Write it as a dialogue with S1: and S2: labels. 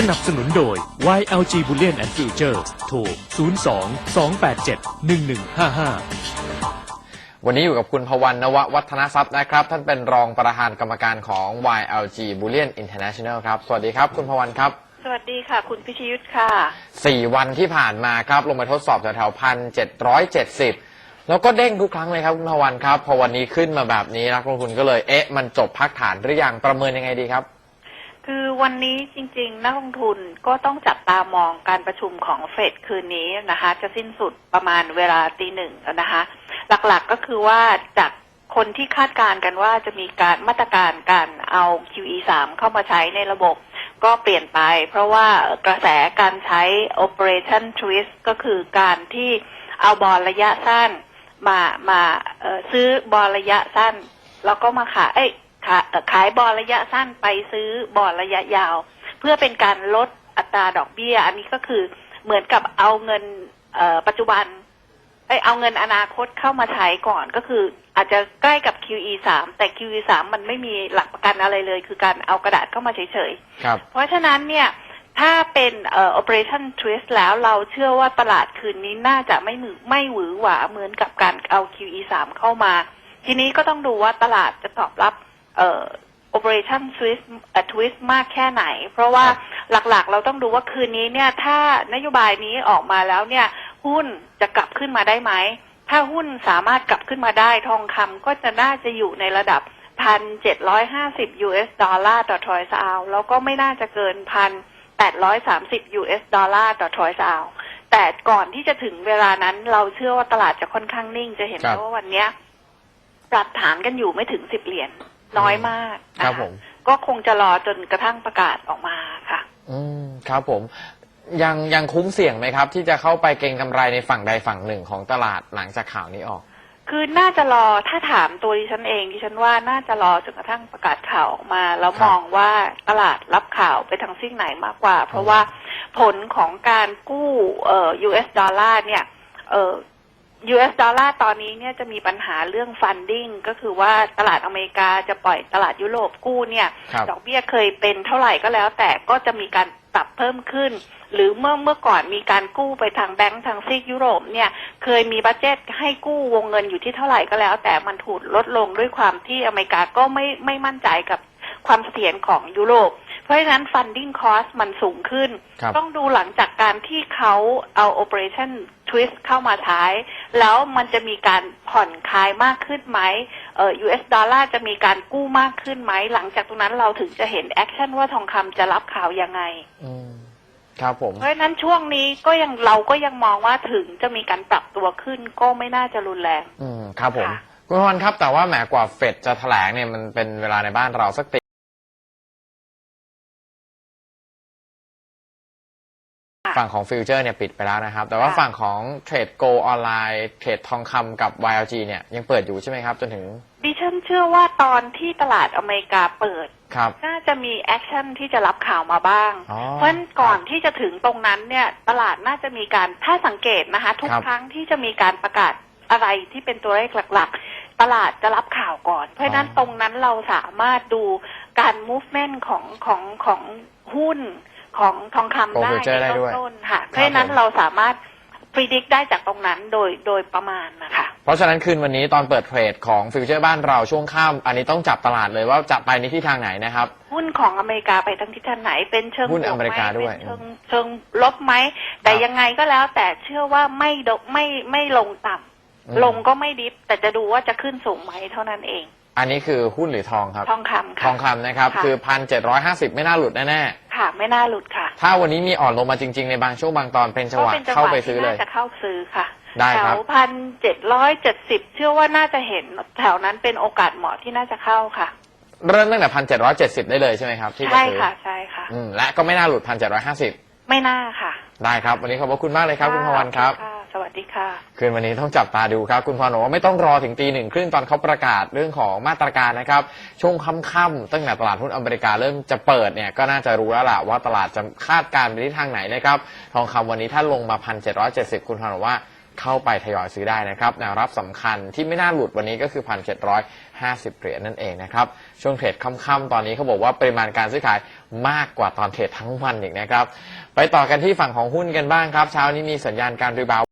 S1: สนับสนุนโดย YLG Bullion and Future โทร 02 287 1155
S2: วันนี้อยู่กับคุณพวันนววัฒนทรัพย์นะครับ ท่านเป็นรองประธานกรรมการของ YLG Bullion International ครับ สวัสดีครับ คุณพวันครับ
S3: สวัสดีค่ะ คุณพิชยุทธค่ะ
S2: 4 วันที่ผ่านมาครับ ลงมาทดสอบแถวๆพันเจ็ดร้อยเจ็ดสิบแล้วก็เด้งทุกครั้งเลยครับ คุณพวันครับ พอวันนี้ขึ้นมาแบบนี้นักลงทุนก็เลย เอ๊ะ มันจบพักฐานหรือยังประเมินยังไงดีครับ
S3: คือวันนี้จริงๆ นักลงทุนก็ต้องจับตามองการประชุมของเฟดคืนนี้นะคะ จะสิ้นสุดประมาณเวลาตีหนึ่งนะคะ หลักๆก็คือว่าจากคนที่คาดการณ์กันว่าจะมีการมาตรการการเอา QE 3เข้ามาใช้ในระบบก็เปลี่ยนไป เพราะว่ากระแสการใช้ Operation Twist ก็คือการที่เอาบอลระยะสั้นมามาเอ่อซื้อบอลระยะสั้น แล้วก็มาขายเอ้ย ขายเอ่อขายบอลระยะสั้นไปซื้อบอลระยะยาว เพื่อเป็นการลดอัตราดอกเบี้ย อันนี้ก็คือเหมือนกับเอาเงินเอ่อปัจจุบันเอ้ยเอาเงินอนาคตเข้ามาใช้ก่อนก็คือ อาจจะใกล้กับ QE 3แต่ QE 3มันไม่มีหลักประกันอะไรเลย คือการเอากระดาษเข้ามาเฉยๆ
S2: ครับ
S3: เพราะฉะนั้นเนี่ยถ้าเป็นเอ่อ operation twist แล้วเราเชื่อว่าตลาดคืนนี้น่าจะไม่มือไม่หวือหวาเหมือนกับการเอา QE 3เข้ามา ทีนี้ก็ต้องดูว่าตลาดจะตอบรับ เอ่อ operation twist เอ่อ twist มากแค่ไหน เพราะว่า
S2: ครับ
S3: หลักๆ เราต้องดูว่าคืนนี้เนี่ย ถ้านโยบายนี้ออกมาแล้วเนี่ย หุ้นจะกลับขึ้นมาได้ไหม ถ้าหุ้นสามารถกลับขึ้นมาได้ทองคำก็จะน่าจะอยู่ในระดับพันเจ็ดร้อยห้าสิบ US ดอลลาร์ต่อทรอยส์อาวแล้วก็ไม่น่าจะเกินพันแปดร้อยสามสิบ US ดอลลาร์ต่อทรอยส์อาวแต่ก่อนที่จะถึงเวลานั้นเราเชื่อว่าตลาดจะค่อนข้างนิ่ง จะเห็น
S2: ครับ
S3: ว่าวันเนี้ยปรับฐานกันอยู่ไม่ถึงสิบเหรียญ น้อยมากนะะ
S2: ครับผม
S3: ก็คงจะรอจนกระทั่งประกาศออกมาค่ะ
S2: อืมครับผมยังยังคุ้มเสี่ยงไหมครับ ที่จะเข้าไปเก็งกำไรในฝั่งใดฝั่งหนึ่งของตลาดหลังจากข่าวนี้ออก
S3: คือน่าจะรอถ้าถามตัวดิฉันเองดิฉันว่าน่าจะรอจนกระทั่งประกาศข่าวออกมา แล้ว
S2: ครับ
S3: มองว่าตลาดรับข่าวไปทางซิ่งไหนมากกว่า เพราะว่าผลของการกู้เอ่อ US ดอลลาร์เนี่ยเอ่อ US ดอลลาร์ตอนนี้เนี่ยจะมีปัญหาเรื่อง funding ก็คือว่าตลาดอเมริกาจะปล่อยตลาดยุโรปกู้เนี่ย
S2: ครับ
S3: ดอกเบี้ยเคยเป็นเท่าไหร่ก็แล้ว แต่ก็จะมีการปรับเพิ่มขึ้น หรือเมื่อเมื่อก่อนมีการกู้ไปทางแบงก์ทางซีกยุโรปเนี่ยเคยมีบัตเจ็ตให้กู้วงเงินอยู่ที่เท่าไหร่ก็แล้ว แต่มันถูกลดลงด้วยความที่อเมริกาก็ไม่ไม่มั่นใจกับความเสถียรของยุโรป เพราะฉะนั้น funding cost มันสูงขึ้น
S2: ครับ
S3: ต้องดูหลังจากการที่เขาเอา operation twist เข้ามาใช้ แล้วมันจะมีการผ่อนคลายมากขึ้นไหมเอ่อ US ดอลลาร์จะมีการกู้มากขึ้นไหม หลังจากตรงนั้นเราถึงจะเห็นแอคชั่นว่าทองคำจะรับข่าวยังไง
S2: อืมครับผม
S3: เพราะฉะนั้นช่วงนี้ก็ยังเราก็ยังมองว่าถึงจะมีการปรับตัวขึ้นก็ไม่น่าจะรุนแรง
S2: อืมครับผม
S3: ค่ะ
S2: คุณพรครับแต่ว่าแหมกว่าเฟดจะแถลงเนี่ยมันเป็นเวลาในบ้านเราสัก ฝั่งของฟิวเจอร์เนี่ยปิดไปแล้วนะครับ แต่ว่า
S3: ค่ะ
S2: ฝั่งของเทรดโกออนไลน์เทรดทองคำกับ YLG เนี่ยยังเปิดอยู่ใช่ไหมครับจนถึง
S3: ดิฉันเชื่อว่าตอนที่ตลาดอเมริกาเปิด
S2: ครับ
S3: น่าจะมีแอคชั่นที่จะรับข่าวมาบ้าง
S2: อ๋อ
S3: เพราะฉะนั้นก่อน
S2: ครับ
S3: ที่จะถึงตรงนั้นเนี่ยตลาดน่าจะมีการถ้าสังเกตนะคะ ทุก
S2: ครับ
S3: ครั้งที่จะมีการประกาศอะไรที่เป็นตัวเลขหลักๆ ตลาดจะรับข่าวก่อน เพราะฉะนั้น
S2: อ๋อ
S3: ตรงนั้นเราสามารถดูการ movement ของของของหุ้น ของทองคำ
S2: โก
S3: ได้
S2: ฟิวเจอร์ได้
S3: ใน
S2: ด้วย
S3: ต้นๆค่ะ เพราะฉะนั้น
S2: ผม
S3: เราสามารถ predict ได้จากตรงนั้นโดยโดยประมาณนะคะ
S2: เพราะฉะนั้นคืนวันนี้ตอนเปิดเทรดของฟิวเจอร์บ้านเราช่วงค่ำอันนี้ต้องจับตลาดเลยว่าจะไปในทิศทางไหนนะครับ
S3: หุ้นของอเมริกาไปทางทิศทางไหนเป็นเชิง
S2: หุ้น
S3: บว
S2: อเมริกา
S3: ไห
S2: ด้วย
S3: เป็นเชิงเชิงลบไหม แต่
S2: ครับ
S3: ยังไงก็แล้วแต่เชื่อว่าไม่ดกไม่ไม่ลงต่ำ
S2: อืม
S3: ลงก็ไม่ดิฟแต่จะดูว่าจะขึ้นสูงไหมเท่านั้นเอง
S2: อันนี้คือหุ้นหรือทองครับ
S3: ทองคำ
S2: ท
S3: ค่ะ
S2: องคำนะครับ
S3: ค่ะ
S2: คือพันเจ็ดร้อยห้าสิบไม่น่าหลุดแน่
S3: ค่ะ ไม่น่าหลุดค่ะ
S2: ๆถ้าวันนี้มีอ่อนลงมาจริง ๆ ในบางช่วงบางตอนเป็นจังห
S3: ก็
S2: วะ
S3: เป็นจังห
S2: เข้าวะไป
S3: ที่
S2: ซื้อเล
S3: น่าย จะเข้าซื้อค่ะ
S2: ได้
S3: แถ
S2: ครับ
S3: วพันเจ็ดร้อยเจ็ดสิบเชื่อว่าน่าจะเห็นแถวนั้นเป็นโอกาสเหมาะที่น่าจะเข้าค่ะ
S2: เริ่มตั้งแต่พันเจ็ดร้อยเจ็ดสิบได้เลยใช่ไหมครับที่จะ
S3: ใช่
S2: ซื้อ
S3: ค่ะ ใช่ค่ะ
S2: อืมและก็ไม่น่าหลุดพันเจ็ดร้อยห้าสิบ
S3: ไม่น่าค่ะ
S2: ได้ครับ วันนี้ขอบพระคุณมากเลยครับคุณพวันครับะ
S3: สวัสดีค่ะ
S2: คืนวันนี้ต้องจับตาดูครับ คุณพรบอกว่าไม่ต้องรอถึงตีหนึ่งครึ่งตอนเขาประกาศเรื่องของมาตรการนะครับ ช่วงค่ำๆตั้งแต่ตลาดหุ้นอเมริกาเริ่มจะเปิดเนี่ยก็น่าจะรู้แล้วล่ะว่าตลาดจะคาดการณ์ไปทิศทางไหนนะครับ ทองคำวันนี้ถ้าลงมาพันเจ็ดร้อยเจ็ดสิบคุณพรบอกว่าเข้าไปทยอยซื้อได้นะครับแนวรับสำคัญที่ไม่น่าหลุดวันนี้ก็คือ1,750เหรียญนั่นเองนะครับ ช่วงเทรดค่ำๆตอนนี้เขาบอกว่าปริมาณการซื้อขายมากกว่าตอนเทรดทั้งวันอีกนะครับ ไปต่อกันที่ฝั่งของหุ้นกันบ้างครับ เช้านี้มีสัญญาณการรีบาว